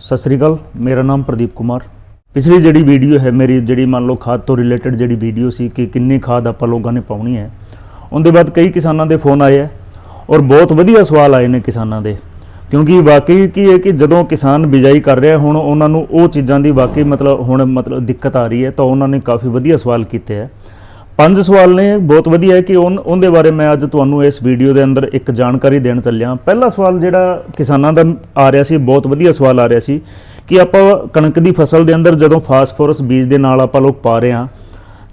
ਸਤਿ ਸ੍ਰੀ ਅਕਾਲ, ਮੇਰਾ ਨਾਮ ਪ੍ਰਦੀਪ ਕੁਮਾਰ। ਪਿਛਲੀ ਜਿਹੜੀ ਵੀਡੀਓ ਹੈ, ਮੇਰੀ ਜਿਹੜੀ ਮੰਨ ਲਓ ਖਾਦ ਤੋਂ ਰਿਲੇਟਡ ਜਿਹੜੀ ਵੀਡੀਓ ਸੀ ਕਿ ਕਿੰਨੀ ਖਾਦ ਆਪਾਂ ਲੋਕਾਂ ਨੇ ਪਾਉਣੀ ਹੈ, ਉਹਦੇ ਬਾਅਦ ਕਈ ਕਿਸਾਨਾਂ ਦੇ ਫੋਨ ਆਏ ਹੈ ਔਰ ਬਹੁਤ ਵਧੀਆ ਸਵਾਲ ਆਏ ਨੇ ਕਿਸਾਨਾਂ ਦੇ। ਕਿਉਂਕਿ ਵਾਕਈ ਕੀ ਹੈ ਕਿ ਜਦੋਂ ਕਿਸਾਨ ਬਿਜਾਈ ਕਰ ਰਿਹਾ, ਹੁਣ ਉਹਨਾਂ ਨੂੰ ਉਹ ਚੀਜ਼ਾਂ ਦੀ ਵਾਕਈ ਮਤਲਬ, ਹੁਣ ਮਤਲਬ ਦਿੱਕਤ ਆ ਰਹੀ ਹੈ, ਤਾਂ ਉਹਨਾਂ ਨੇ ਕਾਫੀ ਵਧੀਆ ਸਵਾਲ ਕੀਤੇ ਹੈ। ਪੰਜ ਸਵਾਲ ਨੇ, ਬਹੁਤ ਵਧੀਆ ਹੈ ਕਿ ਉਹਦੇ ਬਾਰੇ ਮੈਂ ਅੱਜ ਤੁਹਾਨੂੰ ਇਸ ਵੀਡੀਓ ਦੇ ਅੰਦਰ ਇੱਕ ਜਾਣਕਾਰੀ ਦੇਣ ਚੱਲਿਆ। ਪਹਿਲਾ ਸਵਾਲ ਜਿਹੜਾ ਕਿਸਾਨਾਂ ਦਾ ਆ ਰਿਹਾ ਸੀ, ਬਹੁਤ ਵਧੀਆ ਸਵਾਲ ਆ ਰਿਹਾ ਸੀ ਕਿ ਆਪਾਂ ਕਣਕ ਦੀ ਫਸਲ ਦੇ ਅੰਦਰ ਜਦੋਂ ਫਾਸਫੋਰਸ ਬੀਜ ਦੇ ਨਾਲ ਆਪਾਂ ਲੋਕ ਪਾ ਰਹੇ ਹਾਂ,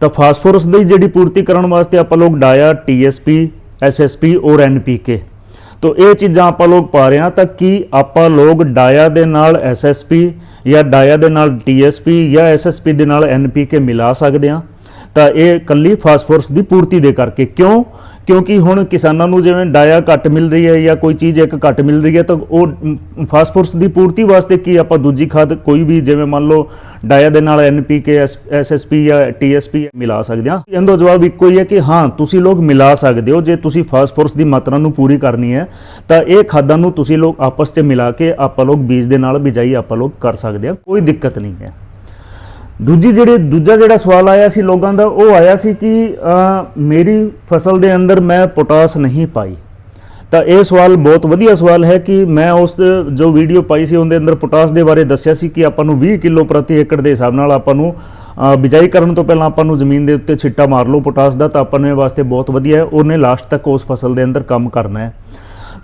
ਤਾਂ ਫਾਸਫੋਰਸ ਦੀ ਜਿਹੜੀ ਪੂਰਤੀ ਕਰਨ ਵਾਸਤੇ ਆਪਾਂ ਲੋਕ ਡਾਇਆ ਟੀਐਸਪੀ ਐਸਐਸਪੀ ਔਰ ਐਨਪੀਕੇ ਤੋ ਇਹ ਚੀਜ਼ਾਂ ਆਪਾਂ ਲੋਕ ਪਾ ਰਹੇ ਹਾਂ, ਤਾਂ ਕੀ ਆਪਾਂ ਲੋਕ ਡਾਇਆ ਦੇ ਨਾਲ ਐਸਐਸਪੀ ਜਾਂ ਡਾਇਆ ਦੇ ਨਾਲ ਟੀਐਸਪੀ ਜਾਂ ਐਸਐਸਪੀ ਦੇ ਨਾਲ ਐਨਪੀਕੇ ਮਿਲਾ ਸਕਦੇ ਹਾਂ? ਤਾਂ ਇਹ ਕੱਲੀ ਫਾਸਫੋਰਸ ਦੀ ਪੂਰਤੀ ਦੇ ਕਰਕੇ। ਕਿਉਂ? ਕਿਉਂਕਿ ਹੁਣ ਕਿਸਾਨਾਂ ਨੂੰ ਜਿਵੇਂ ਡਾਇਆ ਘੱਟ ਮਿਲ ਰਹੀ ਹੈ ਜਾਂ ਕੋਈ ਚੀਜ਼ ਇੱਕ ਘੱਟ ਮਿਲ ਰਹੀ ਹੈ ਤਾਂ ਉਹ ਮ, ਫਾਸਫੋਰਸ ਦੀ ਪੂਰਤੀ ਵਾਸਤੇ ਕੀ ਆਪਾਂ ਦੂਜੀ ਖਾਦ ਕੋਈ ਵੀ ਜਿਵੇਂ ਮੰਨ ਲਓ ਡਾਇਆ ਦੇ ਨਾਲ ਐਨਪੀਕੇ ਐਸਐਸਪੀ ਜਾਂ ਟੀਐਸਪੀ ਮਿਲਾ ਸਕਦੇ ਹਾਂ। ਇਹਦਾ ਜਵਾਬ ਇੱਕੋ ਹੀ ਹੈ ਕਿ ਹਾਂ ਤੁਸੀਂ ਲੋਕ ਮਿਲਾ ਸਕਦੇ ਹੋ। ਜੇ ਤੁਸੀਂ ਫਾਸਫੋਰਸ ਦੀ ਮਾਤਰਾ ਨੂੰ ਪੂਰੀ ਕਰਨੀ ਹੈ ਤਾਂ ਇਹ ਖਾਦਾਂ ਨੂੰ ਤੁਸੀਂ ਲੋਕ ਆਪਸ 'ਚ ਮਿਲਾ ਕੇ ਆਪਾਂ ਲੋਕ ਬੀਜ ਦੇ ਨਾਲ ਬਿਜਾਈ ਆਪਾਂ ਲੋਕ ਕਰ ਸਕਦੇ ਹਾਂ। ਕੋਈ ਦਿੱਕਤ ਨਹੀਂ ਹੈ। ਦੂਜੀ ਜਿਹੜੇ, ਦੂਜਾ ਜਿਹੜਾ ਸਵਾਲ ਆਇਆ ਸੀ ਲੋਕਾਂ ਦਾ, ਉਹ ਆਇਆ ਸੀ ਕਿ ਮੇਰੀ ਫਸਲ ਦੇ ਅੰਦਰ ਮੈਂ ਪੋਟਾਸ ਨਹੀਂ ਪਾਈ। ਤਾਂ ਇਹ ਸਵਾਲ ਬਹੁਤ ਵਧੀਆ ਸਵਾਲ ਹੈ ਕਿ ਮੈਂ ਉਸ ਜੋ ਵੀਡੀਓ ਪਾਈ ਸੀ, ਉਹਦੇ ਅੰਦਰ ਪੋਟਾਸ ਦੇ ਬਾਰੇ ਦੱਸਿਆ ਸੀ ਕਿ ਆਪਾਂ ਨੂੰ 20 ਕਿਲੋ ਪ੍ਰਤੀ ਏਕੜ ਦੇ ਹਿਸਾਬ ਨਾਲ ਆਪਾਂ ਨੂੰ ਬਿਜਾਈ ਕਰਨ ਤੋਂ ਪਹਿਲਾਂ ਆਪਾਂ ਨੂੰ ਜ਼ਮੀਨ ਦੇ ਉੱਤੇ ਛਿੱਟਾ ਮਾਰ ਲਓ ਪੋਟਾਸ ਦਾ, ਤਾਂ ਆਪਾਂ ਨੂੰ ਇਹ ਵਾਸਤੇ ਬਹੁਤ ਵਧੀਆ ਹੈ। ਉਹਨੇ ਲਾਸਟ ਤੱਕ ਉਸ ਫਸਲ ਦੇ ਅੰਦਰ ਕੰਮ ਕਰਨਾ ਹੈ।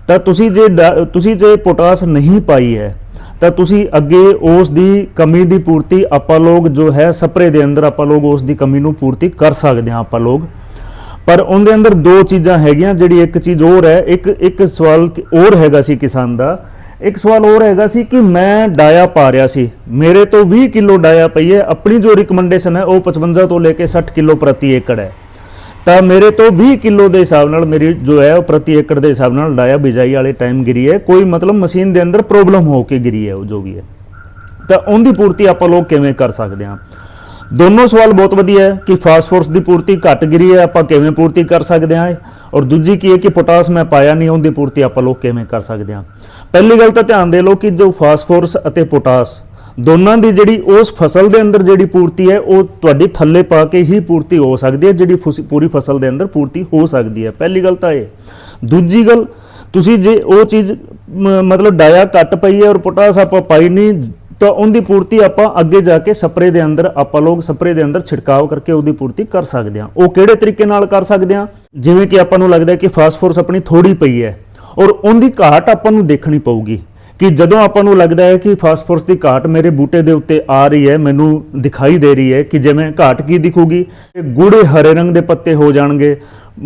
ਤਾਂ ਤੁਸੀਂ ਜੇ ਡਾ- ਤੁਸੀਂ ਜੇ ਪੋਟਾਸ ਨਹੀਂ ਪਾਈ ਹੈ ਤਾਂ ਤੁਸੀਂ ਅੱਗੇ ਉਸ ਦੀ ਕਮੀ ਦੀ ਪੂਰਤੀ ਆਪਾਂ ਲੋਕ ਜੋ ਹੈ ਸਪਰੇ ਦੇ ਅੰਦਰ ਆਪਾਂ ਲੋਕ ਉਸ ਦੀ ਕਮੀ ਨੂੰ ਪੂਰਤੀ ਕਰ ਸਕਦੇ ਹਾਂ ਆਪਾਂ ਲੋਕ। ਪਰ ਉਹਦੇ ਅੰਦਰ ਦੋ ਚੀਜ਼ਾਂ ਹੈਗੀਆਂ, ਜਿਹੜੀ ਇੱਕ ਚੀਜ਼ ਹੋਰ ਹੈ, ਇੱਕ ਇੱਕ ਸਵਾਲ ਹੋਰ ਹੈਗਾ ਸੀ ਕਿਸਾਨ ਦਾ। ਇੱਕ ਸਵਾਲ ਹੋਰ ਹੈਗਾ ਸੀ ਕਿ ਮੈਂ ਡਾਇਆ ਪਾ ਰਿਹਾ ਸੀ। ਮੇਰੇ ਤੋਂ 20 ਕਿਲੋ ਡਾਇਆ ਪਈ ਹੈ, ਆਪਣੀ ਜੋ ਰਿਕਮੈਂਡੇਸ਼ਨ ਹੈ, ਉਹ 55 ਤੋਂ ਲੈ ਕੇ 60 ਕਿਲੋ ਪ੍ਰਤੀ ਏਕੜ ਹੈ। ਤਾਂ ਮੇਰੇ ਤੋਂ 20 ਕਿਲੋ ਦੇ ਹਿਸਾਬ ਨਾਲ ਮੇਰੀ ਜੋ ਹੈ ਉਹ ਪ੍ਰਤੀ ਏਕੜ ਦੇ ਹਿਸਾਬ ਨਾਲ ਡਾਇਆ ਬਿਜਾਈ ਵਾਲੇ ਟਾਈਮ ਗਿਰੀ ਹੈ। ਕੋਈ ਮਤਲਬ ਮਸ਼ੀਨ ਦੇ ਅੰਦਰ ਪ੍ਰੋਬਲਮ ਹੋ ਕੇ ਗਿਰੀ ਹੈ ਉਹ ਜੋ ਵੀ ਹੈ। ਤਾਂ ਉਹਦੀ ਪੂਰਤੀ ਆਪਾਂ ਲੋਕ ਕਿਵੇਂ ਕਰ ਸਕਦੇ ਹਾਂ? ਦੋਨੋਂ ਸਵਾਲ ਬਹੁਤ ਵਧੀਆ ਹੈ ਕਿ ਫਾਸਫੋਰਸ ਦੀ ਪੂਰਤੀ ਘੱਟ ਗਿਰੀ ਹੈ, ਆਪਾਂ ਕਿਵੇਂ ਪੂਰਤੀ ਕਰ ਸਕਦੇ ਹਾਂ? ਔਰ ਦੂਜੀ ਕੀ ਹੈ ਕਿ ਪੋਟਾਸ ਮੈਂ ਪਾਇਆ ਨਹੀਂ, ਉਹਦੀ ਪੂਰਤੀ ਆਪਾਂ ਲੋਕ ਕਿਵੇਂ ਕਰ ਸਕਦੇ ਹਾਂ? ਪਹਿਲੀ ਗੱਲ ਤਾਂ ਧਿਆਨ ਦੇ ਲਓ ਕਿ ਜੋ ਫਾਸਫੋਰਸ ਅਤੇ ਪੋਟਾਸ ਦੋਨਾਂ ਦੀ ਜਿਹੜੀ ਉਸ ਫਸਲ ਦੇ ਅੰਦਰ ਜਿਹੜੀ ਪੂਰਤੀ ਹੈ, ਉਹ ਤੁਹਾਡੀ ਥੱਲੇ ਪਾ ਕੇ ਹੀ ਪੂਰਤੀ ਹੋ ਸਕਦੀ ਹੈ, ਜਿਹੜੀ ਫੁਸ- ਪੂਰੀ ਫਸਲ ਦੇ ਅੰਦਰ ਪੂਰਤੀ ਹੋ ਸਕਦੀ ਹੈ। ਪਹਿਲੀ ਗੱਲ ਤਾਂ ਇਹ। ਦੂਜੀ ਗੱਲ, ਤੁਸੀਂ ਜੇ ਉਹ ਚੀਜ਼ ਮ- ਮਤਲਬ ਡਾਇਆ ਘੱਟ ਪਈ ਹੈ ਔਰ ਪੋਟਾਸ ਆਪਾਂ ਪਾਈ ਨਹੀਂ, ਤਾਂ ਉਹਦੀ ਪੂਰਤੀ ਆਪਾਂ ਅੱਗੇ ਜਾ ਕੇ ਸਪਰੇ ਦੇ ਅੰਦਰ, ਆਪਾਂ ਲੋਕ ਸਪਰੇ ਦੇ ਅੰਦਰ ਛਿੜਕਾਵ ਕਰਕੇ ਉਹਦੀ ਪੂਰਤੀ ਕਰ ਸਕਦੇ ਹਾਂ। ਉਹ ਕਿਹੜੇ ਤਰੀਕੇ ਨਾਲ ਕਰ ਸਕਦੇ ਹਾਂ? ਜਿਵੇਂ ਕਿ ਆਪਾਂ ਨੂੰ ਲੱਗਦਾ ਕਿ ਫਾਸਫੋਰਸ ਆਪਣੀ ਥੋੜੀ ਪਈ ਹੈ ਔਰ ਉਹਦੀ ਘਾਟ ਆਪਾਂ ਨੂੰ ਦੇਖਣੀ ਪਊਗੀ। ਕਿ ਜਦੋਂ ਆਪਾਂ ਨੂੰ ਲੱਗਦਾ ਹੈ ਕਿ ਫਾਸਫੋਰਸ ਦੀ ਘਾਟ ਮੇਰੇ ਬੂਟੇ ਦੇ ਉੱਤੇ ਆ ਰਹੀ ਹੈ, ਮੈਨੂੰ ਦਿਖਾਈ ਦੇ ਰਹੀ ਹੈ ਕਿ ਜਿਵੇਂ ਘਾਟ ਕੀ ਦਿਖੂਗੀ? ਗੂੜੇ ਹਰੇ ਰੰਗ ਦੇ ਪੱਤੇ ਹੋ ਜਾਣਗੇ,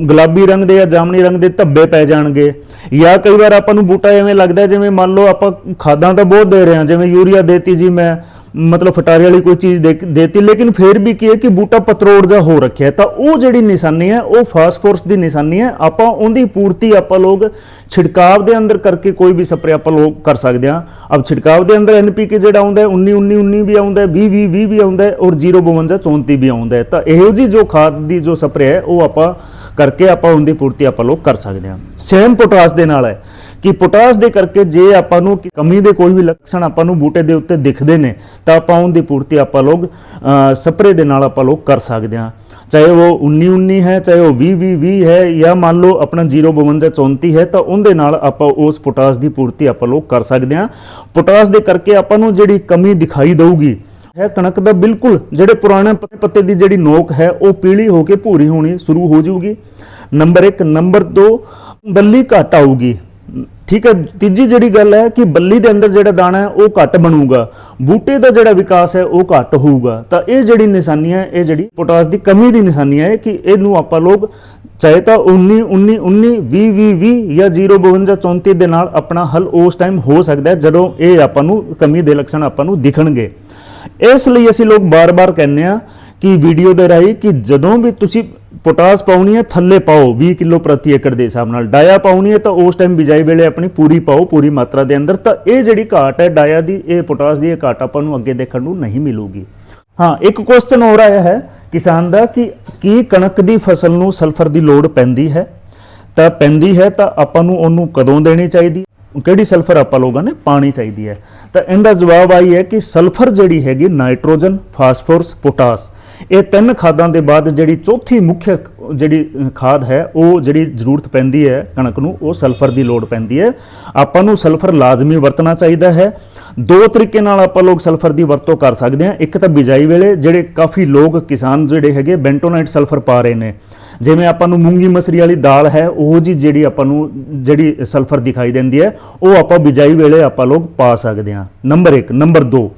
ਗੁਲਾਬੀ ਰੰਗ ਦੇ ਜਾਂ ਜਾਮਣੀ ਰੰਗ ਦੇ ਧੱਬੇ ਪੈ ਜਾਣਗੇ। ਜਾਂ ਕਈ ਵਾਰ ਆਪਾਂ ਨੂੰ ਬੂਟਾ ਐਵੇਂ ਲੱਗਦਾ ਜਿਵੇਂ ਮੰਨ ਲਓ ਆਪਾਂ ਖਾਦਾਂ ਤਾਂ ਬਹੁਤ ਦੇ ਰਹੇ ਹਾਂ, ਜਿਵੇਂ ਯੂਰੀਆ ਦੇਤੀ ਜੀ ਮੈਂ ਮਤਲਬ ਫਟਾਰੇ ਵਾਲੀ ਕੋਈ ਚੀਜ਼ ਦੇ- ਦੇਤੀ, ਲੇਕਿਨ ਫਿਰ ਵੀ ਕੀ ਹੈ ਕਿ ਬੂਟਾ ਪਤਰੋੜ ਜਾ ਹੋ ਰੱਖਿਆ ਤਾਂ ਉਹ ਜਿਹੜੀ ਨਿਸ਼ਾਨੀ ਹੈ, ਉਹ ਫਾਸਫੋਰਸ ਦੀ ਨਿਸ਼ਾਨੀ ਹੈ। ਆਪਾਂ ਉਹਦੀ ਪੂਰਤੀ ਆਪਾਂ ਲੋਕ ਛਿੜਕਾਵ ਦੇ ਅੰਦਰ ਕਰਕੇ ਕੋਈ ਵੀ ਸਪਰੇ ਆਪਾਂ ਲੋਕ ਕਰ ਸਕਦੇ ਹਾਂ। ਅਬ ਛਿੜਕਾਵ ਦੇ ਅੰਦਰ ਐਨਪੀਕੇ ਜਿਹੜਾ ਆਉਂਦਾ ਹੈ 19 19 19 ਵੀ ਆਉਂਦਾ ਹੈ 20 20 20 ਵੀ ਆਉਂਦਾ ਹੈ ਔਰ 052 34 ਵੀ ਆਉਂਦਾ ਹੈ। ਤਾਂ ਇਹੋ ਜੀ ਜੋ ਖਾਦ ਦੀ ਜੋ ਸਪਰੇ ਹੈ, ਉਹ ਆਪਾਂ ਕਰਕੇ ਆਪਾਂ ਉਹਦੀ ਪੂਰਤੀ ਆਪਾਂ ਲੋਕ ਕਰ ਸਕਦੇ ਹਾਂ। ਸੇਮ ਪੋਟਾਸ ਦੇ ਨਾਲ ਹੈ। ਕਿ ਪੋਟਾਸ ਦੇ ਕਰਕੇ ਜੇ ਆਪਾਂ ਨੂੰ ਕਮੀ ਦੇ ਕੋਈ ਵੀ ਲੱਛਣ ਆਪਾਂ ਨੂੰ ਬੂਟੇ ਦੇ ਉੱਤੇ ਦਿਖਦੇ ਨੇ ਤਾਂ ਆਪਾਂ ਉਹਦੀ ਪੂਰਤੀ ਆਪਾਂ ਲੋਕ ਅ, ਸਪਰੇ ਦੇ ਨਾਲ ਆਪਾਂ ਲੋਕ ਕਰ ਸਕਦੇ ਹਾਂ। ਚਾਹੇ ਉਹ 19 19 ਹੈ ਚਾਹੇ ਉਹ 20 20 20 ਹੈ ਜਾਂ ਮੰਨ ਲਓ ਆਪਣਾ 052 34 ਹੈ ਤਾਂ ਉਹਦੇ ਨਾਲ ਆਪਾਂ ਉਸ ਪੋਟਾਸ ਦੀ ਪੂਰਤੀ ਆਪਾਂ ਲੋਕ ਕਰ ਸਕਦੇ ਹਾਂ। ਪੋਟਾਸ ਦੇ ਕਰਕੇ ਆਪਾਂ ਨੂੰ ਜਿਹੜੀ ਕਮੀ ਦਿਖਾਈ ਦੇਊਗੀ ਹੈ ਕਣਕ ਦਾ ਬਿਲਕੁਲ ਜਿਹੜੇ ਪੁਰਾਣੇ ਪੱਤੇ ਪੱਤੇ ਦੀ ਜਿਹੜੀ ਨੋਕ ਹੈ ਉਹ ਪੀਲੀ ਹੋ ਕੇ ਭੂਰੀ ਹੋਣੀ ਸ਼ੁਰੂ ਹੋ ਜਾਊਗੀ। ਨੰਬਰ 1 ਨੰਬਰ 2 ਬੱਲੀ ਘੱਟ ਆਊਗੀ। ਠੀਕ ਹੈ, ਤੀਜੀ ਜਿਹੜੀ ਗੱਲ ਹੈ ਕਿ ਬੱਲੀ ਦੇ ਅੰਦਰ ਜਿਹੜਾ ਦਾਣਾ ਹੈ, ਉਹ ਘੱਟ ਬਣੂਗਾ। ਬੂਟੇ ਦਾ ਜਿਹੜਾ ਵਿਕਾਸ ਹੈ, ਉਹ ਘੱਟ ਹੋਊਗਾ। ਤਾਂ ਇਹ ਜਿਹੜੀ ਨਿਸ਼ਾਨੀ ਹੈ, ਇਹ ਜਿਹੜੀ ਪੋਟਾਸ ਦੀ ਕਮੀ ਦੀ ਨਿਸ਼ਾਨੀ ਹੈ ਕਿ ਇਹਨੂੰ ਆਪਾਂ ਲੋਕ ਚਾਹੇ ਤਾਂ 19 19 19 20 20 20 ਜਾਂ 052 34 ਦੇ ਨਾਲ ਆਪਣਾ ਹੱਲ ਉਸ ਟਾਈਮ ਹੋ ਸਕਦਾ ਹੈ, ਜਦੋਂ ਇਹ ਆਪਾਂ ਨੂੰ ਕਮੀ ਦੇ ਲੱਛਣ ਆਪਾਂ ਨੂੰ ਦਿਖਣਗੇ। ਇਸ ਲਈ ਅਸੀਂ ਲੋਕ ਬਾਰ-ਬਾਰ ਕਹਿੰਦੇ ਆ ਕਿ ਵੀਡੀਓ ਦੇ ਰਾਹੀਂ ਕਿ ਜਦੋਂ ਵੀ ਤੁਸੀਂ ਪੋਟਾਸ ਪਾਉਣੀ ਹੈ, ਥੱਲੇ ਪਾਓ 20 ਕਿਲੋ ਪ੍ਰਤੀ ਏਕੜ ਦੇ ਹਿਸਾਬ ਨਾਲ। ਡਾਇਆ ਪਾਉਣੀ ਹੈ ਤਾਂ ਉਸ ਟਾਈਮ ਬਿਜਾਈ ਵੇਲੇ ਆਪਣੀ ਪੂਰੀ ਪਾਓ, ਪੂਰੀ ਮਾਤਰਾ ਦੇ ਅੰਦਰ। ਤਾਂ ਇਹ ਜਿਹੜੀ ਘਾਟ ਹੈ ਡਾਇਆ ਦੀ, ਇਹ ਪੋਟਾਸ ਦੀ ਇਹ ਘਾਟ ਆਪਾਂ ਨੂੰ ਅੱਗੇ ਦੇਖਣ ਨੂੰ ਨਹੀਂ ਮਿਲੂਗੀ। ਹਾਂ, ਇੱਕ ਕੁਐਸਚਨ ਹੋਰ ਆਇਆ ਹੈ ਕਿਸਾਨ ਦਾ ਕਿ ਕੀ ਕਣਕ ਦੀ ਫਸਲ ਨੂੰ ਸਲਫਰ ਦੀ ਲੋੜ ਪੈਂਦੀ ਹੈ? ਤਾਂ ਪੈਂਦੀ ਹੈ ਤਾਂ ਆਪਾਂ ਨੂੰ ਉਹਨੂੰ ਕਦੋਂ ਦੇਣੀ ਚਾਹੀਦੀ? ਕਿਹੜੀ ਸਲਫਰ ਆਪਾਂ ਲੋਕਾਂ ਨੇ ਪਾਣੀ ਚਾਹੀਦੀ ਹੈ? ਤਾਂ ਇਹਦਾ ਜਵਾਬ ਆਈ ਹੈ ਕਿ ਸਲਫਰ ਜਿਹੜੀ ਹੈਗੀ ਨਾਈਟ੍ਰੋਜਨ, ਫਾਸਫੋਰਸ, ਪੋਟਾਸ। ਇਹ ਤਿੰਨ ਖਾਦਾਂ ਦੇ ਬਾਅਦ ਜਿਹੜੀ ਚੌਥੀ ਮੁੱਖ ਜਿਹੜੀ ਖਾਦ ਹੈ, ਉਹ ਜਿਹੜੀ ਜ਼ਰੂਰਤ ਪੈਂਦੀ ਹੈ, ਕਣਕ ਨੂੰ, ਉਹ ਸਲਫਰ ਦੀ ਲੋੜ ਪੈਂਦੀ ਹੈ। ਆਪਾਂ ਨੂੰ ਸਲਫਰ ਲਾਜ਼ਮੀ ਵਰਤਣਾ ਚਾਹੀਦਾ ਹੈ। ਦੋ ਤਰੀਕੇ ਨਾਲ ਆਪਾਂ ਲੋਕ ਸਲਫਰ ਦੀ ਵਰਤੋਂ ਕਰ ਸਕਦੇ ਹਾਂ। ਇੱਕ ਤਾਂ ਬਿਜਾਈ ਵੇਲੇ, ਜਿਹੜੇ ਕਾਫੀ ਲੋਕ ਕਿਸਾਨ ਜਿਹੜੇ ਹੈਗੇ, ਬੈਂਟੋਨਾਈਟ ਸਲਫਰ ਪਾ ਰਹੇ ਨੇ। ਜਿਵੇਂ ਆਪਾਂ ਨੂੰ ਮੂੰਗੀ ਮਸਰੀ ਵਾਲੀ ਦਾਲ ਹੈ, ਉਹ ਜੀ ਜਿਹੜੀ ਆਪਾਂ ਨੂੰ, ਜਿਹੜੀ ਸਲਫਰ ਦਿਖਾਈ ਦਿੰਦੀ ਹੈ, ਉਹ ਆਪਾਂ ਬਿਜਾਈ ਵੇਲੇ ਆਪਾਂ ਲੋਕ ਪਾ ਸਕਦੇ ਹਾਂ। ਨੰਬਰ 1 ਨੰਬਰ 2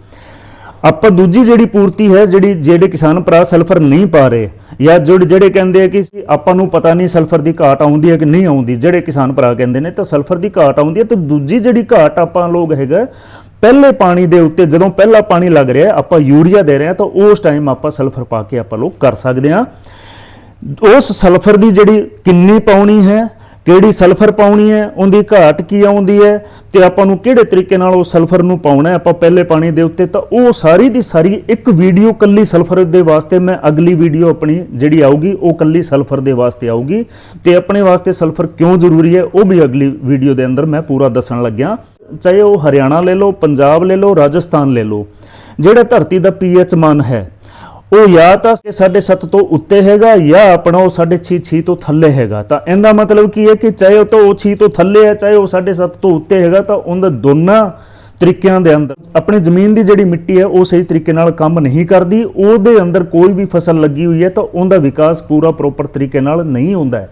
ਆਪਾਂ ਦੂਜੀ ਜਿਹੜੀ ਪੂਰਤੀ ਹੈ, ਜਿਹੜੀ ਜਿਹੜੇ ਕਿਸਾਨ ਭਰਾ ਸਲਫਰ ਨਹੀਂ ਪਾ ਰਹੇ, ਜਾਂ ਜੁੜ ਜਿਹੜੇ ਕਹਿੰਦੇ ਆ ਕਿ ਆਪਾਂ ਨੂੰ ਪਤਾ ਨਹੀਂ ਸਲਫਰ ਦੀ ਘਾਟ ਆਉਂਦੀ ਹੈ ਕਿ ਨਹੀਂ ਆਉਂਦੀ, ਜਿਹੜੇ ਕਿਸਾਨ ਭਰਾ ਕਹਿੰਦੇ ਨੇ ਤਾਂ ਸਲਫਰ ਦੀ ਘਾਟ ਆਉਂਦੀ ਹੈ ਤੇ ਦੂਜੀ ਜਿਹੜੀ ਘਾਟ ਆਪਾਂ ਲੋਕ ਹੈਗਾ, ਪਹਿਲੇ ਪਾਣੀ ਦੇ ਉੱਤੇ ਜਦੋਂ ਪਹਿਲਾ ਪਾਣੀ ਲੱਗ ਰਿਹਾ, ਆਪਾਂ ਯੂਰੀਆ ਦੇ ਰਹੇ ਹਾਂ ਤਾਂ ਉਸ ਟਾਈਮ ਆਪਾਂ ਸਲਫਰ ਪਾ ਕੇ ਆਪਾਂ ਲੋਕ ਕਰ ਸਕਦੇ ਹਾਂ। ਉਸ ਸਲਫਰ ਦੀ ਜਿਹੜੀ ਕਿੰਨੀ ਪਾਉਣੀ ਹੈ ਕਿਹੜੀ ਸਲਫਰ ਪਾਉਣੀ ਹੈ, ਉਹਦੀ ਘਾਟ ਕੀ ਆਉਂਦੀ ਹੈ ਤੇ ਆਪਾਂ ਨੂੰ ਕਿਹੜੇ ਤਰੀਕੇ ਨਾਲ ਉਹ ਸਲਫਰ ਨੂੰ ਪਾਉਣਾ ਹੈ। ਆਪਾਂ ਪਹਿਲੇ ਪਾਣੀ ਦੇ ਉੱਤੇ ਤਾਂ ਉਹ ਸਾਰੀ ਦੀ ਸਾਰੀ ਇੱਕ ਵੀਡੀਓ ਕੱਲੀ ਸਲਫਰ ਦੇ ਵਾਸਤੇ ਮੈਂ ਅਗਲੀ ਵੀਡੀਓ ਆਪਣੀ ਜਿਹੜੀ ਆਊਗੀ, ਉਹ ਕੱਲੀ ਸਲਫਰ ਦੇ ਵਾਸਤੇ ਆਊਗੀ ਤੇ ਆਪਣੇ ਵਾਸਤੇ ਸਲਫਰ ਕਿਉਂ ਜ਼ਰੂਰੀ ਹੈ, ਉਹ ਵੀ ਅਗਲੀ ਵੀਡੀਓ ਦੇ ਅੰਦਰ ਮੈਂ ਪੂਰਾ ਦੱਸਣ ਲੱਗਿਆ। ਚਾਹੇ ਉਹ ਹਰਿਆਣਾ ਲੈ ਲਓ, ਪੰਜਾਬ ਲੈ ਲਓ, ਰਾਜਸਥਾਨ ਲੈ ਲਓ। ਜਿਹੜਾ ਧਰਤੀ ਦਾ ਪੀਐਚ ਮਾਨ ਹੈ ਉਹ ਜਾਂ ਤਾਂ 7.5 ਤੋਂ ਉੱਤੇ ਹੈਗਾ ਜਾਂ ਆਪਣਾ ਉਹ 6.5 6 ਤੋਂ ਥੱਲੇ ਹੈਗਾ। ਤਾਂ ਇਹਦਾ ਮਤਲਬ ਕੀ ਹੈ ਕਿ ਚਾਹੇ ਉਹ ਤਾਂ ਉਹ 6 ਤੋਂ ਥੱਲੇ ਹੈ, ਚਾਹੇ ਉਹ 7.5 ਤੋਂ ਉੱਤੇ ਹੈਗਾ, ਤਾਂ ਉਹਨਾਂ ਦੋਨਾਂ ਤਰੀਕਿਆਂ ਦੇ ਅੰਦਰ ਆਪਣੀ ਜ਼ਮੀਨ ਦੀ ਜਿਹੜੀ ਮਿੱਟੀ ਹੈ, ਉਹ ਸਹੀ ਤਰੀਕੇ ਨਾਲ ਕੰਮ ਨਹੀਂ ਕਰਦੀ। ਉਹਦੇ ਅੰਦਰ ਕੋਈ ਵੀ ਫਸਲ ਲੱਗੀ ਹੋਈ ਹੈ, ਤਾਂ ਉਹਦਾ ਵਿਕਾਸ ਪੂਰਾ ਪ੍ਰੋਪਰ ਤਰੀਕੇ ਨਾਲ ਨਹੀਂ ਹੁੰਦਾ ਹੈ।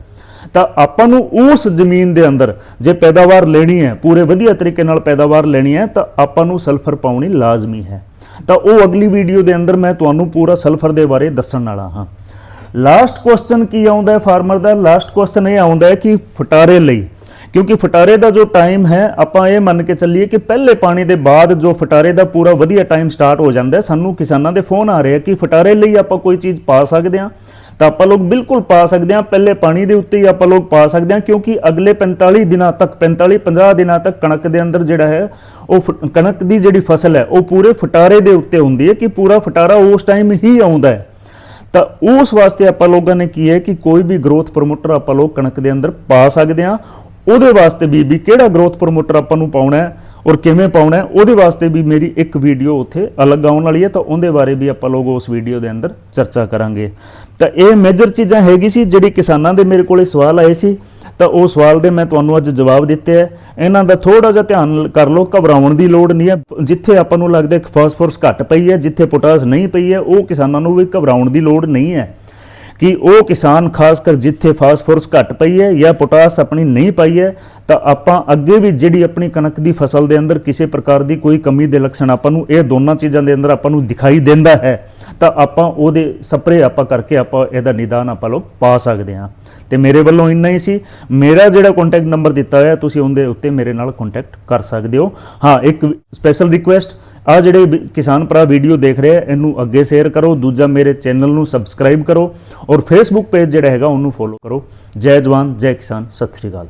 ਤਾਂ ਆਪਾਂ ਨੂੰ ਉਸ ਜ਼ਮੀਨ ਦੇ ਅੰਦਰ ਜੇ ਪੈਦਾਵਾਰ ਲੈਣੀ ਹੈ, ਪੂਰੇ ਵਧੀਆ ਤਰੀਕੇ ਨਾਲ ਪੈਦਾਵਾਰ ਲੈਣੀ ਹੈ, ਤਾਂ ਆਪਾਂ ਨੂੰ ਸਲਫਰ ਪਾਉਣੀ ਲਾਜ਼ਮੀ ਹੈ। ਤਾਂ ਉਹ ਅਗਲੀ ਵੀਡੀਓ ਦੇ ਅੰਦਰ ਮੈਂ ਤੁਹਾਨੂੰ ਪੂਰਾ ਸਲਫਰ ਦੇ ਬਾਰੇ ਦੱਸਣ ਵਾਲਾ ਹਾਂ। ਲਾਸਟ ਕੁਐਸਚਨ ਕੀ ਆਉਂਦਾ ਹੈ ਫਾਰਮਰ ਦਾ? ਲਾਸਟ ਕੁਐਸਚਨ ਇਹ ਆਉਂਦਾ ਹੈ ਕਿ ਫਟਾਰੇ ਲਈ। ਕਿਉਂਕਿ ਫਟਾਰੇ ਦਾ ਜੋ ਟਾਈਮ ਹੈ, ਆਪਾਂ ਇਹ ਮੰਨ ਕੇ ਚੱਲੀਏ ਕਿ ਪਹਿਲੇ ਪਾਣੀ ਦੇ ਬਾਅਦ ਜੋ ਫਟਾਰੇ ਦਾ ਪੂਰਾ ਵਧੀਆ ਟਾਈਮ ਸਟਾਰਟ ਹੋ ਜਾਂਦਾ ਸਾਨੂੰ ਕਿਸਾਨਾਂ ਦੇ ਫੋਨ ਆ ਰਹੇ ਆ ਕਿ ਫਟਾਰੇ ਲਈ ਆਪਾਂ ਕੋਈ ਚੀਜ਼ ਪਾ ਸਕਦੇ ਹਾਂ। ਤਾਂ ਆਪਾਂ ਲੋਕ ਬਿਲਕੁਲ ਪਾ ਸਕਦੇ ਹਾਂ। ਪਹਿਲੇ ਪਾਣੀ ਦੇ ਉੱਤੇ ਹੀ ਆਪਾਂ ਲੋਕ ਪਾ ਸਕਦੇ ਹਾਂ, ਕਿਉਂਕਿ ਅਗਲੇ 45 ਦਿਨਾਂ ਤੱਕ 45 50 ਦਿਨਾਂ ਤੱਕ ਕਣਕ ਦੇ ਅੰਦਰ ਜਿਹੜਾ ਹੈ, ਉਹ ਫ- ਕਣਕ ਦੀ ਜਿਹੜੀ ਫਸਲ ਹੈ, ਉਹ ਪੂਰੇ ਫਟਾਰੇ ਦੇ ਉੱਤੇ ਹੁੰਦੀ ਹੈ ਕਿ ਪੂਰਾ ਫਟਾਰਾ ਉਸ ਟਾਈਮ ਹੀ ਆਉਂਦਾ ਹੈ। ਤਾਂ ਉਸ ਵਾਸਤੇ ਆਪਾਂ ਲੋਕਾਂ ਨੇ ਕੀ ਹੈ ਕਿ ਕੋਈ ਵੀ ਗਰੋਥ ਪ੍ਰਮੋਟਰ ਆਪਾਂ ਲੋਕ ਕਣਕ ਦੇ ਅੰਦਰ ਪਾ ਸਕਦੇ ਹਾਂ। ਉਹਦੇ ਵਾਸਤੇ ਵੀ ਵੀ ਕਿਹੜਾ ਗਰੋਥ ਪ੍ਰਮੋਟਰ ਆਪਾਂ ਨੂੰ ਪਾਉਣਾ ਹੈ ਔਰ ਕਿਵੇਂ ਪਾਉਣਾ ਹੈ, ਉਹਦੇ ਵਾਸਤੇ ਵੀ ਮੇਰੀ ਇੱਕ ਵੀਡੀਓ ਉੱਥੇ ਅਲੱਗ ਆਉਣ ਵਾਲੀ ਹੈ। ਤਾਂ ਉਹਦੇ ਬਾਰੇ ਵੀ ਆਪਾਂ ਲੋਕ ਉਸ ਵੀਡੀਓ ਦੇ ਅੰਦਰ ਚਰਚਾ ਕਰਾਂਗੇ। ਤਾਂ ਇਹ ਮੇਜਰ ਚੀਜ਼ਾਂ ਹੈਗੀ ਸੀ ਜਿਹੜੀ ਕਿਸਾਨਾਂ ਦੇ ਮੇਰੇ ਕੋਲੇ ਸਵਾਲ ਆਏ ਸੀ। ਤਾਂ ਉਹ ਸਵਾਲ ਦੇ ਮੈਂ ਤੁਹਾਨੂੰ ਅੱਜ ਜਵਾਬ ਦਿੱਤੇ ਹੈ ਇਹਨਾਂ ਦਾ ਥੋੜਾ ਜਿਹਾ ਧਿਆਨ ਕਰ ਲਓ, ਘਬਰਾਉਣ ਦੀ ਲੋੜ ਨਹੀਂ ਹੈ। ਜਿੱਥੇ ਆਪਾਂ ਨੂੰ ਲੱਗਦਾ ਕਿ ਫਾਸਫੋਰਸ ਘੱਟ ਪਈ ਹੈ, ਜਿੱਥੇ ਪੋਟਾਸ ਨਹੀਂ ਪਈ ਹੈ, ਉਹ ਕਿਸਾਨਾਂ ਨੂੰ ਵੀ ਘਬਰਾਉਣ ਦੀ ਲੋੜ ਨਹੀਂ ਹੈ। ਕਿ ਉਹ ਕਿਸਾਨ ਖਾਸ ਕਰ ਜਿੱਥੇ ਫਾਸਫੋਰਸ ਘੱਟ ਪਈ ਹੈ ਜਾਂ ਪੋਟਾਸ ਆਪਣੀ ਨਹੀਂ ਪਾਈ ਹੈ, ਤਾਂ ਆਪਾਂ ਅੱਗੇ ਵੀ ਜਿਹੜੀ ਆਪਣੀ ਕਣਕ ਦੀ ਫਸਲ ਦੇ ਅੰਦਰ ਕਿਸੇ ਪ੍ਰਕਾਰ ਦੀ ਕੋਈ ਕਮੀ ਦੇ ਲੱਛਣ ਆਪਾਂ ਨੂੰ, ਇਹ ਦੋਨਾਂ ਚੀਜ਼ਾਂ ਦੇ ਅੰਦਰ ਆਪਾਂ ਨੂੰ ਦਿਖਾਈ ਦਿੰਦਾ ਹੈ। ਤਾਂ ਆਪਾਂ ਉਹਦੇ ਸਪਰੇ ਆਪਾਂ ਕਰਕੇ ਆਪਾਂ ਇਹਦਾ ਨਿਦਾਨ ਆਪਾਂ ਲੋਕ ਪਾ ਸਕਦੇ ਹਾਂ। ਤੇ ਮੇਰੇ ਵੱਲੋਂ ਇੰਨਾ ਹੀ ਸੀ। ਮੇਰਾ ਜਿਹੜਾ ਕੰਟੈਕਟ ਨੰਬਰ ਦਿੱਤਾ ਹੋਇਆ, ਤੁਸੀਂ ਉਹਦੇ ਉੱਤੇ ਮੇਰੇ ਨਾਲ ਕੰਟੈਕਟ ਕਰ ਸਕਦੇ ਹੋ। ਹਾਂ, ਇੱਕ ਸਪੈਸ਼ਲ ਰਿਕੁਐਸਟ ਆ ਜਿਹੜੇ ਵੀ ਕਿਸਾਨ ਭਰਾ ਵੀਡੀਓ ਦੇਖ ਰਹੇ ਆ, ਇਹਨੂੰ ਅੱਗੇ ਸ਼ੇਅਰ ਕਰੋ। ਦੂਜਾ ਮੇਰੇ ਚੈਨਲ ਨੂੰ ਸਬਸਕ੍ਰਾਈਬ ਕਰੋ। ਔਰ ਫੇਸਬੁੱਕ ਪੇਜ ਜਿਹੜਾ ਹੈਗਾ, ਉਹਨੂੰ ਫੋਲੋ ਕਰੋ। ਜੈ ਜਵਾਨ, ਜੈ ਕਿਸਾਨ, ਸਤਿ ਸ੍ਰੀ ਅਕਾਲ।